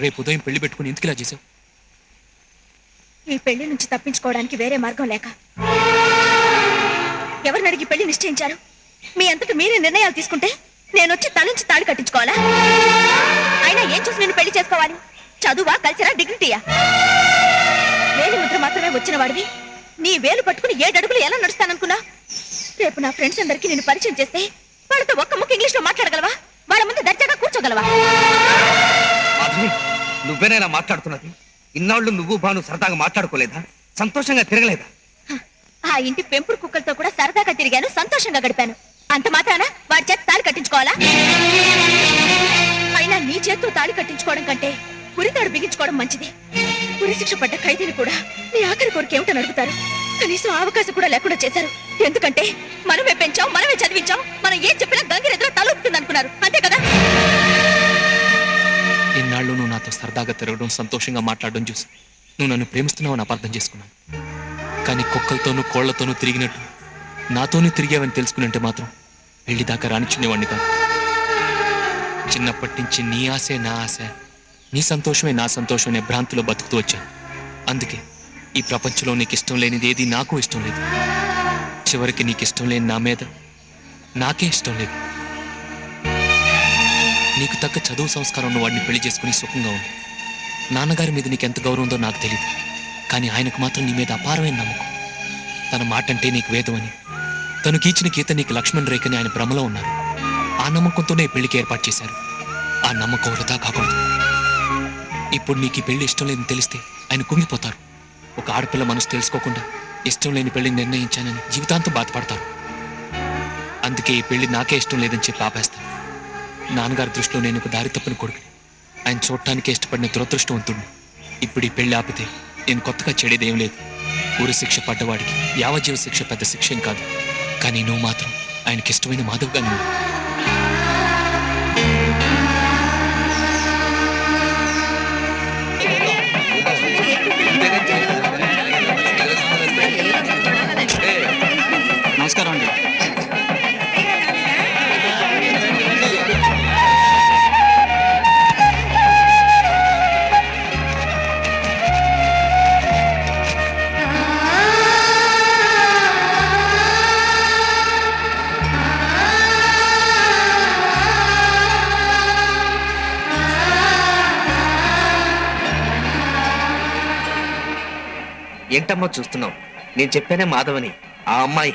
రేపు ఉదయం పెళ్ళి పెట్టుకుని ఎందుకు ఇలా చేసావు ఈ పెళ్ళి నుంచి తప్పించుకోవడానికి వేరే మార్గం లేక. ఎవరిని అడిగి పెళ్ళి నిశ్చయించారు? మీ అంతటి మీరే నిర్ణయాలు తీసుకుంటే నేను వచ్చి తలంచి తాళి కట్టించుకోవాలా? అయినా ఏం చూసి నేను పెళ్ళి చేసుకోవాలి? చదువా కల్చరా డిగ్నిటీయా? వేలి ముద్ర మాత్రమే వచ్చిన వాడివి. నీ వేలు పట్టుకుని ఏడడుగులు ఎలా నడుస్తాననుకున్నా? రేపు నా ఫ్రెండ్స్ అందరికీ నేను పరిచయం చేస్తే వాళ్ళతో ఒక్క ముక్క ఇంగ్లీష్లో మాట్లాడగలవా? వాళ్ళ ముందు దర్జాగా కూర్చోగలవా? నువ్వేనైనా మాట్లాడుతున్నది? ఇన్నాళ్ళు నువ్వు భాను సరదాగా మాట్లాడుకోలేదా? సంతోషంగా తిరగలేదా? ఆ ఇంటి పెంపుడు కుక్కలతో కూడా సరదాగా తిరిగాను సంతోషంగా గడిపాను. అంత మాత్రాన వాడి చేత తాళి కట్టించుకోవాలా? అయినా నీ చేత్తో తాళి కట్టించుకోవడం కంటే ఉరితాడు బిగించుకోవడం మంచిది. ఉరి శిక్ష పడ్డ ఖైదీని కూడా నీ ఆఖరి కోరిక ఏమిటని అడుగుతారు కనీసం అవకాశం కూడా లేకుండా చేశారు. ఎందుకంటే మనమే పెంచాం మనమే చదివించాం మనం ఏం చెప్పినా గంగిరెద్దులో తలొప్పుతుంది అనుకున్నారు. అంతే కదా? ఇన్నాళ్ళు నువ్వు నాతో సరదాగా తిరగడం సంతోషంగా మాట్లాడడం చూసి నువ్వు నన్ను ప్రేమిస్తున్నావని అపార్థం చేసుకున్నాను. కానీ కుక్కలతోనూ కోళ్ళతోనూ తిరిగినట్టు నాతోనూ తిరిగావని తెలుసుకునంటే మాత్రం వెళ్ళి దాకా రానిచ్చునేవాడిని కాదు. చిన్నప్పటి నుంచి నీ ఆశే నా ఆశ నీ సంతోషమే నా సంతోషం అనే భ్రాంతిలో బతుకుతూ వచ్చాను. అందుకే ఈ ప్రపంచంలో నీకు ఇష్టం లేనిది ఏది నాకు ఇష్టం లేదు. చివరికి నీకు ఇష్టం లేని నా మీద నాకే ఇష్టం లేదు. నీకు తగ్గ చదువు సంస్కారం ఉన్న వాడిని పెళ్ళి చేసుకుని సుఖంగా ఉంది నాన్నగారి మీద నీకు ఎంత గౌరవం ఉందో నాకు తెలియదు కానీ ఆయనకు మాత్రం నీ మీద అపారమైన నమ్మకం. తన మాట అంటే నీకు వేదమని. తను గీచిన గీత నీకు లక్ష్మణ్ రేఖని ఆయన భ్రమలో ఉన్నారు. ఆ నమ్మకంతోనే పెళ్ళికి ఏర్పాటు చేశారు. ఆ నమ్మకం వృధా కాకూడదు. ఇప్పుడు నీకు ఈ పెళ్ళి ఇష్టం లేదని తెలిస్తే ఆయన కుంగిపోతారు. ఒక ఆడపిల్ల మనసు తెలుసుకోకుండా ఇష్టం లేని పెళ్ళిని నిర్ణయించానని జీవితాంతం బాధపడతారు. అందుకే ఈ పెళ్ళి నాకే ఇష్టం లేదని చెప్పి ఆపేస్తాను నాన్నగారి దృష్టిలో నేను ఒక దారి తప్పని కొడుకు ఆయన చూడటానికి ఇష్టపడిన దురదృష్టవంతుడిని ఇప్పుడు ఈ పెళ్ళి ఆపితే నేను కొత్తగా చెడేదేం లేదు. ఊరి శిక్ష పడ్డవాడికి యావజీవ శిక్ష పెద్ద శిక్ష కాదు. కానీ నువ్వు మాత్రం ఆయనకి ఇష్టమైన మాధవ్గా నువ్వు ఏంటమ్మా చూస్తున్నావు? నేను చెప్పానే మాధవని ఆ అమ్మాయి.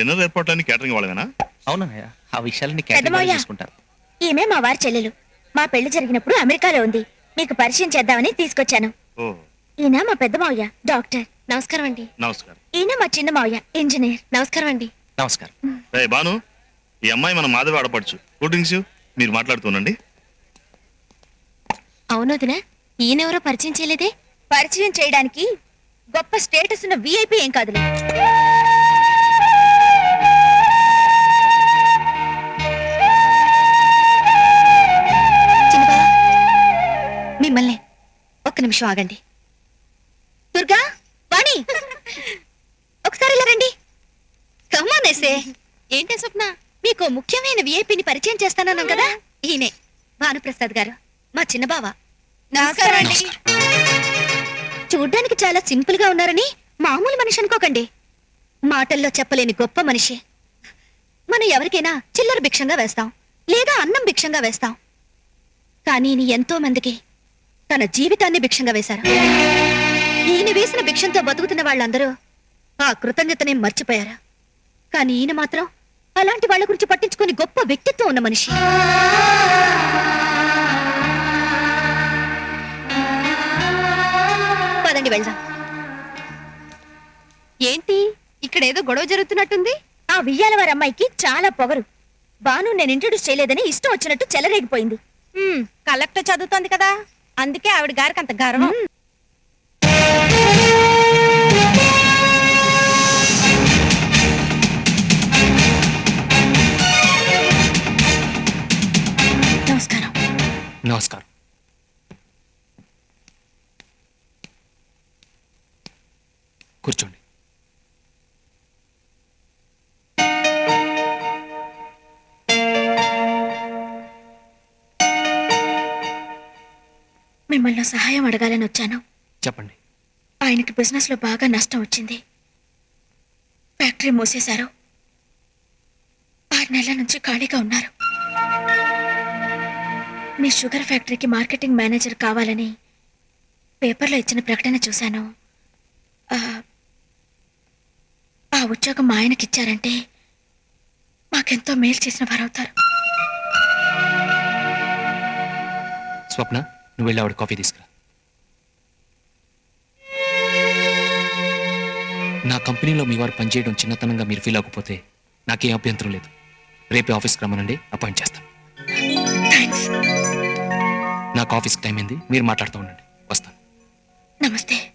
డిన్నర్ ఏర్పాట్లన్నీ క్యాటరింగ్ వాళ్ళవేనా? అవునన్నయ్య ఆ విషయాలని పెద్దమావయ్య. చూసుకుంటారు. ఈమె మా వారి చెల్లెలు. మా పెళ్ళి జరిగినప్పుడు అమెరికాలో ఉంది. మీకు పరిచయం చేద్దామని తీసుకొచ్చాను. ఓ. ఈయన మా పెద్ద మావయ్య డాక్టర్. నమస్కారం అండి. నమస్కారం. ఈయన మా చిన్న మావయ్య ఇంజనీర్. నమస్కారం అండి. నమస్కారం. రే బాను ఈ అమ్మాయి మన మాధవి ఆడపడుచు. కూల్ డ్రింక్స్ మీరు మాట్లాడుతుండండి అవునోదినా ఈయనెవరో పరిచయం చేయలేదే? పరిచయం చేయడానికి గొప్ప స్టేటస్ ఉన్న విఐపి ఏం కాదులే. ఒక్క నిమిషం ఆగండి. దుర్గా వాణి. ఒకసారి ఇలా రండి. కమ్మానేసే ఏంటే స్వప్న? మీకు ముఖ్యమైన విఐపిని పరిచయం చేస్తానన్నాం కదా? ఈయనే. భానుప్రసాద్ గారు. మా చిన్న బావ. నమస్కారం అండి. చూడ్డానికి చాలా సింపుల్గా ఉన్నారని మామూలు మనిషి అనుకోకండి. మాటల్లో చెప్పలేని గొప్ప మనిషి. మనం ఎవరికైనా చిల్లర భిక్షంగా వేస్తాం. లేదా అన్నం భిక్షంగా వేస్తాం. కానీ ఎంతో మందికి తన జీవితాన్ని భిక్షంగా వేశారు. ఈయన వేసిన భిక్షంతో బతుకుతున్న వాళ్ళందరూ ఆ కృతజ్ఞతనే మర్చిపోయారు. కానీ ఈయన మాత్రం అలాంటి వాళ్ళ గురించి పట్టించుకుని గొప్ప వ్యక్తిత్వం ఉన్న మనిషి. పదండి వెళ్దాం. ఏంటి? ఇక్కడ ఏదో గొడవ జరుగుతున్నట్టుంది? ఆ వియ్యాల వారి అమ్మాయికి చాలా పొగరు. బాను నేను ఇంట్రొడ్యూస్ చేయలేదని ఇష్టం వచ్చినట్టు చెలరేగిపోయింది. కలెక్టర్ చదువుతోంది కదా. అందుకే ఆవిడ గారికి అంత గర్వం. నమస్కారం. నమస్కారం. కూర్చోండి. మిమ్మల్ని సహాయం అడగాలని వచ్చాను. చెప్పండి. ఆయనకి బిజినెస్లో బాగా నష్టం వచ్చింది. ఫ్యాక్టరీ మూసేశారు. ఆరు నెలల నుంచి ఖాళీగా ఉన్నారు. మీ షుగర్ ఫ్యాక్టరీకి మార్కెటింగ్ మేనేజర్ కావాలని పేపర్లో ఇచ్చిన ప్రకటన చూశాను. ఆ, ఆ ఉద్యోగం మా ఆయనకి ఇచ్చారంటే మాకెంతో మేలు చేసిన వారవుతారు. స్వప్న? నువ్వు వెళ్ళి ఆవిడ కాఫీ తీసుకురా. నా కంపెనీలో మీ వారు పనిచేయడం చిన్నతనంగా మీరు ఫీల్ అవ్వకపోతే నాకేం అభ్యంతరం లేదు. రేపే ఆఫీస్కి రమ్మనండి అపాయింట్ చేస్తాను. నాకు ఆఫీస్కి టైం అయింది మీరు మాట్లాడుతూ ఉండండి. వస్తాను. నమస్తే.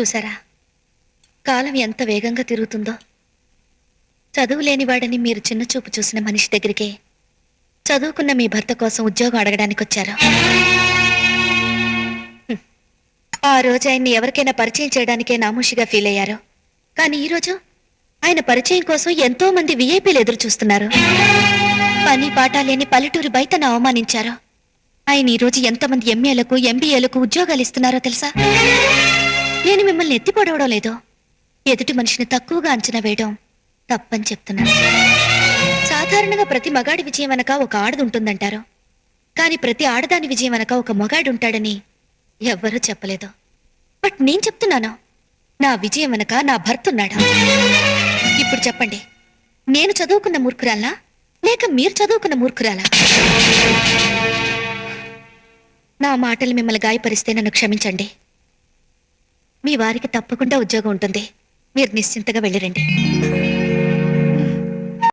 చూసారా కాలం ఎంత వేగంగా తిరుగుతుందో. చదువు లేనివాడని మీరు చిన్న చూపు చూసిన మనిషి దగ్గరికి చదువుకున్న మీ భర్త కోసం ఉద్యోగం అడగడానికి వచ్చారు. ఆ రోజు ఆయన్ని ఎవరికైనా పరిచయం చేయడానికే నామూషిగా ఫీల్ అయ్యారు. కానీ ఈరోజు ఆయన పరిచయం కోసం ఎంతో మంది విఐపీలు ఎదురు చూస్తున్నారు. పని పాట లేని పల్లెటూరు బయటను అవమానించారు. ఆయన ఈ రోజు ఎంతమంది ఎంఏలకు ఎంబీఏలకు ఉద్యోగాలు ఇస్తున్నారో తెలుసా? నేను మిమ్మల్ని ఎత్తి పొడవడం లేదు. ఎదుటి మనిషిని తక్కువగా అంచనా వేయడం తప్పని చెప్తున్నాను. సాధారణంగా ప్రతి మగాడి విజయం అనక ఒక ఆడది ఉంటుందంటారు. కానీ ప్రతి ఆడదాని విజయం అనక ఒక మగాడు ఉంటాడని ఎవ్వరూ చెప్పలేదు. బట్ నేను చెప్తున్నాను నా విజయం అనక నా భర్త ఉన్నాడు? ఇప్పుడు చెప్పండి నేను చదువుకున్న మూర్ఖురాలా? లేక మీరు చదువుకున్న మూర్ఖురాలా? నా మాటలు మిమ్మల్ని గాయపరిస్తే నన్ను క్షమించండి. మీ వారికి తప్పకుండా ఉద్యోగం ఉంటుంది. మీరు నిశ్చింతగా వెళ్ళిరండి